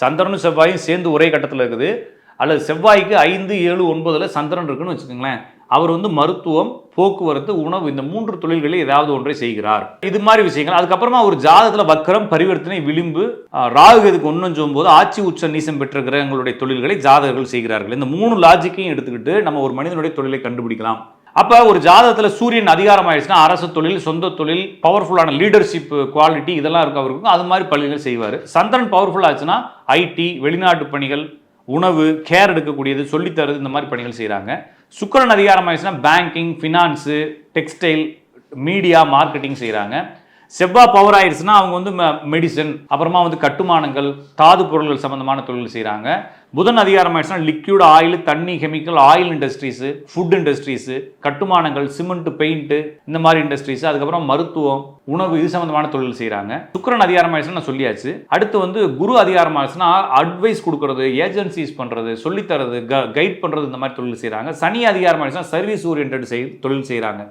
சந்திரனும் செவ்வாயும் சேர்ந்து ஒரே கட்டத்தில் இருக்குது. அல்லது செவ்வாய்க்கு ஐந்து ஏழு ஒன்பதில் சந்திரன் இருக்குன்னு வச்சுக்கோங்களேன். அவர் வந்து மருத்துவம் போக்குவரத்து உணவு இந்த மூன்று தொழில்களில் ஏதாவது ஒன்றை செய்கிறார். இது மாதிரி விஷயங்கள். அதுக்கப்புறமா ஒரு ஜாதகத்தில் வக்கரம் பரிவர்த்தனை விளிம்பு ராகு இதுக்கு ஒன்றும் சொல்லும்போது ஆட்சி உச்ச நீசம் பெற்ற கிரகங்களுடைய தொழில்களை ஜாதகர்கள் செய்கிறார்கள். இந்த மூணு லாஜிக்கையும் எடுத்துக்கிட்டு நம்ம ஒரு மனிதனுடைய தொழிலை கண்டுபிடிக்கலாம். அப்போ ஒரு ஜாதகத்தில் சூரியன் அதிகாரம் ஆயிடுச்சுன்னா அரசு தொழில் சொந்த தொழில் பவர்ஃபுல்லான லீடர்ஷிப் குவாலிட்டி இதெல்லாம் இருக்கு அவருக்கு அது மாதிரி பள்ளிகள் செய்வார். சந்திரன் பவர்ஃபுல் ஆச்சுன்னா ஐடி வெளிநாட்டு பணிகள் உணவு கேர் எடுக்கக்கூடியது சொல்லித்தரது இந்த மாதிரி பணிகள் செய்கிறாங்க சுக்கிரன் அதிகாரம் ஆயிடுச்சுன்னா banking finance textile media marketing செய்கிறாங்க செவ்வாய் பவர் ஆயிடுச்சுன்னா அவங்க வந்து மெடிசன் அப்புறமா வந்து கட்டுமானங்கள் தாது பொருள்கள் சம்பந்தமான தொழில் செய்கிறாங்க புதன் அதிகாரம் ஆயிடுச்சுன்னா லிக்யூட் ஆயில் தண்ணி chemical oil industries food industries கட்டுமானங்கள் சிமெண்ட் பெயிண்ட்டு இந்த மாதிரி இண்டஸ்ட்ரீஸ் அதுக்கப்புறம் மருத்துவம் உணவு இது சம்பந்தமான தொழில் செய்கிறாங்க சுக்கரன் அதிகாரம் ஆயிடுச்சுன்னா நான் சொல்லியாச்சு. அடுத்து வந்து குரு அதிகாரம் ஆயிடுச்சுன்னா அட்வைஸ் கொடுக்கறது ஏஜென்சிஸ் பண்ணுறது சொல்லித்தரது கைட் பண்ணுறது இந்த மாதிரி தொழில் செய்கிறாங்க சனி அதிகாரம் ஆயிடுச்சுன்னா சர்வீஸ் ஓரியன்ட் செய் தொழில் செய்கிறாங்க